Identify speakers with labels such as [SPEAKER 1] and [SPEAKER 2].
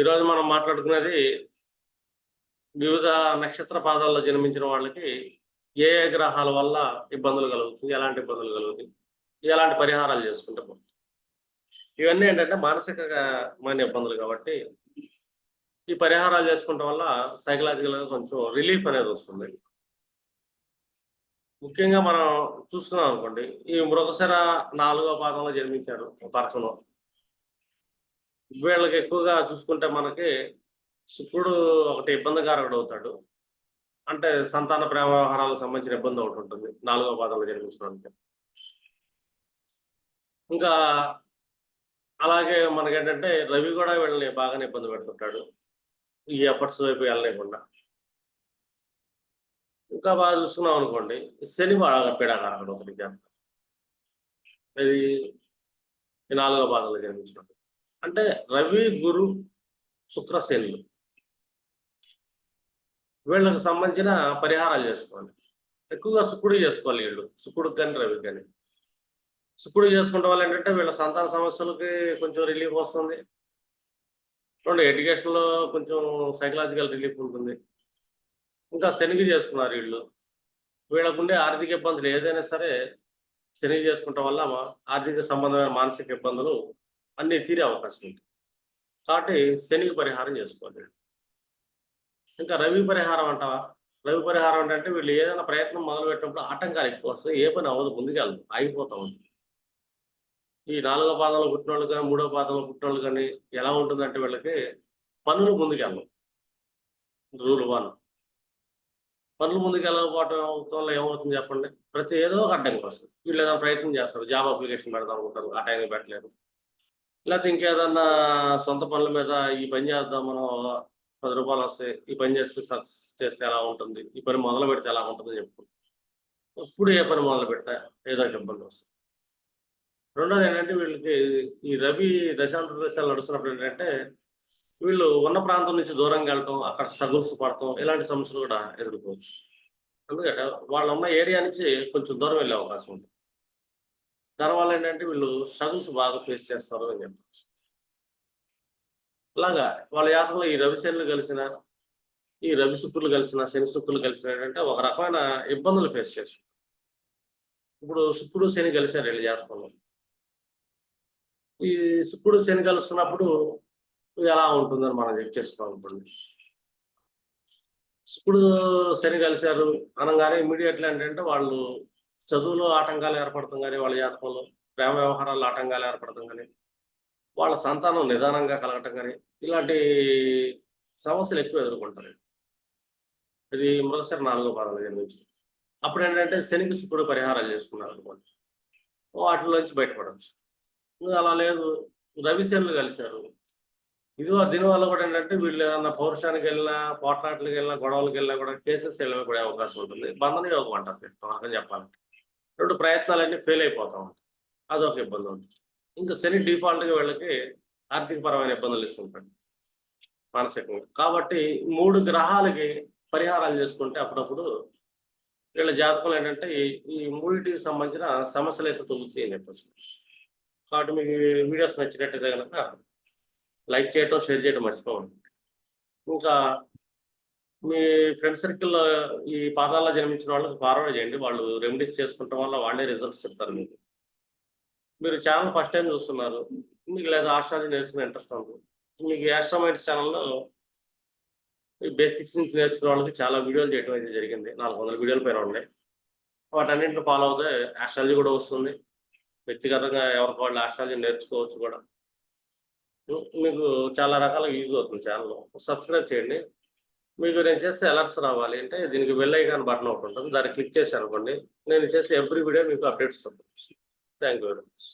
[SPEAKER 1] ఈరోజు మనం మాట్లాడుకున్నది వివిధ నక్షత్ర పాదాల్లో జన్మించిన వాళ్ళకి ఏ ఏ గ్రహాల వల్ల ఇబ్బందులు కలుగుతుంది ఎలాంటి ఇబ్బందులు కలుగుతాయి ఎలాంటి పరిహారాలు చేసుకుంటే బాగుంటుంది. ఇవన్నీ ఏంటంటే మానసికమైన ఇబ్బందులు కాబట్టి ఈ పరిహారాలు చేసుకోవడం వల్ల సైకలాజికల్గా కొంచెం రిలీఫ్ అనేది వస్తుంది. ముఖ్యంగా మనం చూసుకున్నాం అనుకోండి ఈ మృగశర నాలుగో పాదంలో జన్మించాడు పర్సన్. వీళ్ళకి ఎక్కువగా చూసుకుంటే మనకి శుక్రుడు ఒకటి ఇబ్బందికారకుడు అవుతాడు. అంటే సంతాన ప్రేమ వ్యవహారాలకు సంబంధించిన ఇబ్బంది ఒకటి ఉంటుంది. నాలుగో పాదంలో జన్మించడానికి ఇంకా అలాగే మనకేంటంటే రవి కూడా వీళ్ళని బాగానే ఇబ్బంది పెడుతుంటాడు. ఈ ఎఫర్ట్స్ వైపు వెళ్ళలేకుండా. ఇంకా బాగా చూసుకున్నాం అనుకోండి శని బాగా పీడాకారకుడు ఒకటి ఇది ఈ నాలుగో పాదంలో జన్మించినట్టు అంటే రవి గురు శుక్రశనులు వీళ్ళకి సంబంధించిన పరిహారాలు చేసుకోవాలి. ఎక్కువగా శుక్రుడు చేసుకోవాలి వీళ్ళు. శుక్రుడికి కానీ రవి కానీ. శుక్రుడు చేసుకుంటే వాళ్ళు ఏంటంటే వీళ్ళ సంతాన సమస్యలకి కొంచెం రిలీఫ్ వస్తుంది. రెండు ఎడ్యుకేషన్లో కొంచెం సైకలాజికల్ రిలీఫ్ ఉంటుంది. ఇంకా శనిగి చేసుకున్నారు వీళ్ళు. వీళ్ళకుండే ఆర్థిక ఇబ్బందులు ఏదైనా సరే శనిగి చేసుకుంటాం వల్ల ఆర్థిక సంబంధమైన మానసిక ఇబ్బందులు అన్నీ తీరే అవకాశం ఉంది కాబట్టి శనికి పరిహారం చేసుకోవాలి ఇంకా రవి పరిహారం అంటావా? రవి పరిహారం అంటే వీళ్ళు ఏదైనా ప్రయత్నం మొదలు పెట్టినప్పుడు ఆటంకాలు ఎక్కువ వస్తాయి. ఏ పని అవ్వదు ముందుకెళ్ళదు ఆగిపోతా ఉంది ఈ నాలుగో పాదంలో పుట్టిన వాళ్ళు కానీ మూడో పాదంలో పుట్టిన వాళ్ళు కానీ ఎలా ఉంటుందంటే వీళ్ళకి పనులు ముందుకెళ్ళవు రూల్ వన్. పనులు ముందుకు వెళ్ళకపోవటం వల్ల ఏమవుతుంది చెప్పండి? ప్రతి ఏదో ఒక అడ్డంకి వస్తుంది. వీళ్ళు ఏదైనా ప్రయత్నం చేస్తారు. జాబ్ అప్లికేషన్ పెడదాం అనుకుంటారు. ఆ టైంకి పెట్టలేరు లేకపోతే ఇంకేదన్నా సొంత పనుల మీద ఈ పని చేద్దాం మనం పది రూపాయలు వస్తాయి ఈ పని చేస్తే సక్సెస్ చేస్తే ఎలా ఉంటుంది? ఈ పని మొదలు పెడితే ఎలా ఉంటుంది చెప్పు. ఇప్పుడు ఏ పని మొదలు పెట్టా ఏదో ఒక ఇబ్బంది వస్తుంది. రెండోది ఏంటంటే వీళ్ళకి ఈ రవి దశాంత ప్రదేశాలు నడుస్తున్నప్పుడు ఏంటంటే వీళ్ళు ఉన్న ప్రాంతం నుంచి దూరంగా వెళ్ళటం అక్కడ స్ట్రగుల్స్ పడటం ఇలాంటి సమస్యలు కూడా ఎదుర్కోవచ్చు. ఎందుకంటే వాళ్ళు ఉన్న ఏరియా నుంచి కొంచెం దూరం వెళ్ళే అవకాశం ఉంటుంది. దానివల్ల ఏంటంటే వీళ్ళు స్ట్రగుల్స్ బాగా ఫేస్ చేస్తారు అని చెప్పచ్చు. అలాగా వాళ్ళ యాత్రలో ఈ రవిశనులు కలిసిన ఈ రవి శుక్రులు కలిసిన శని శుక్రులు కలిసిన ఏంటంటే ఒక రకమైన ఇబ్బందులు ఫేస్ చేస్తారు ఇప్పుడు శుక్రుడు శని కలిశారు వీళ్ళ జాతకంలో ఈ శుక్రుడు శని కలుస్తున్నప్పుడు ఎలా ఉంటుందని మనం చెక్ చేసుకోవాలనుకోండి శుక్రుడు శని కలిశారు అనగానే ఇమీడియట్లీ ఏంటంటే వాళ్ళు చదువులో ఆటంకాలు ఏర్పడతాం కానీ వాళ్ళ జాతకంలో ప్రేమ వ్యవహారాల్లో ఆటంకాలు ఏర్పడతాం కానీ వాళ్ళ సంతానం నిదానంగా కలగటం కానీ ఇలాంటి సమస్యలు ఎక్కువ ఎదుర్కొంటారు. ఇది మృగశిర నాలుగో పాదాలు జన్మించి అప్పుడు ఏంటంటే శనికి శుక్రుడు పరిహారాలు చేసుకున్నారు అనుకోండి వాటిలోంచి బయటపడవచ్చు అలా లేదు. రవిశనులు కలిశారు. ఇదిగో దీనివల్ల కూడా ఏంటంటే వీళ్ళు ఏదన్నా పౌరుషానికి వెళ్ళినా పోట్లాట్లకు వెళ్ళినా గొడవలకు వెళ్ళినా కూడా కేసెస్ వెళ్ళిపోయే అవకాశం ఉంటుంది. బంధన యోగం అంటారు అర్థం చెప్పాలంటే. రెండు ప్రయత్నాలన్నీ ఫెయిల్ అయిపోతా ఉంటాయి. అదొక ఇబ్బంది ఉంటుంది. ఇంకా శని డిఫాల్ట్గా వీళ్ళకి ఆర్థికపరమైన ఇబ్బందులు ఇస్తుంటాడు. మానసికంగా. కాబట్టి మూడు గ్రహాలకి పరిహారాలు చేసుకుంటే అప్పుడప్పుడు వీళ్ళ జాతకంలో ఏంటంటే ఈ మూడింటికి సంబంధించిన సమస్యలు అయితే తొలుగుతాయి అని చెప్పచ్చు. కాబట్టి మీకు వీడియోస్ నచ్చినట్టయితే కనుక లైక్ చేయటం షేర్ చేయడం మర్చిపోవాలి ఇంకా మీ ఫ్రెండ్ సర్కిల్లో ఈ పాదాల్లో జన్మించిన వాళ్ళకి ఫార్వర్డ్ చేయండి. వాళ్ళు రెమెడీస్ చేసుకుంటాం వల్ల వాళ్ళే రిజల్ట్స్ చెప్తారు మీకు. మీరు ఛానల్ ఫస్ట్ టైం చూస్తున్నారు. మీకు లేదా ఆస్ట్రాలజీ నేర్చుకునే ఇంట్రెస్ట్ ఉంది. మీకు యాస్ట్రామైట్స్ ఛానల్లో బేసిక్స్ నుంచి నేర్చుకునే వాళ్ళకి చాలా వీడియోలు చేయడం అయితే జరిగింది. నాలుగు వందల వీడియోల పైన ఉన్నాయి. వాటన్నింటిని ఫాలో అవుతే ఆస్ట్రాలజీ కూడా వస్తుంది. వ్యక్తిగతంగా ఎవరికి వాళ్ళు ఆస్ట్రాలజీ నేర్చుకోవచ్చు కూడా. మీకు చాలా రకాల యూజ్ అవుతుంది ఛానల్ సబ్స్క్రైబ్ చేయండి. మీకు నేను చేస్తే అలర్ట్స్ రావాలి. అంటే దీనికి బెల్ కానీ బటన్ ఒకటి ఉంటుంది. దాన్ని క్లిక్ చేసి అనుకోండి నేను చేసే ఎవ్రీ వీడియో మీకు updates thank you very much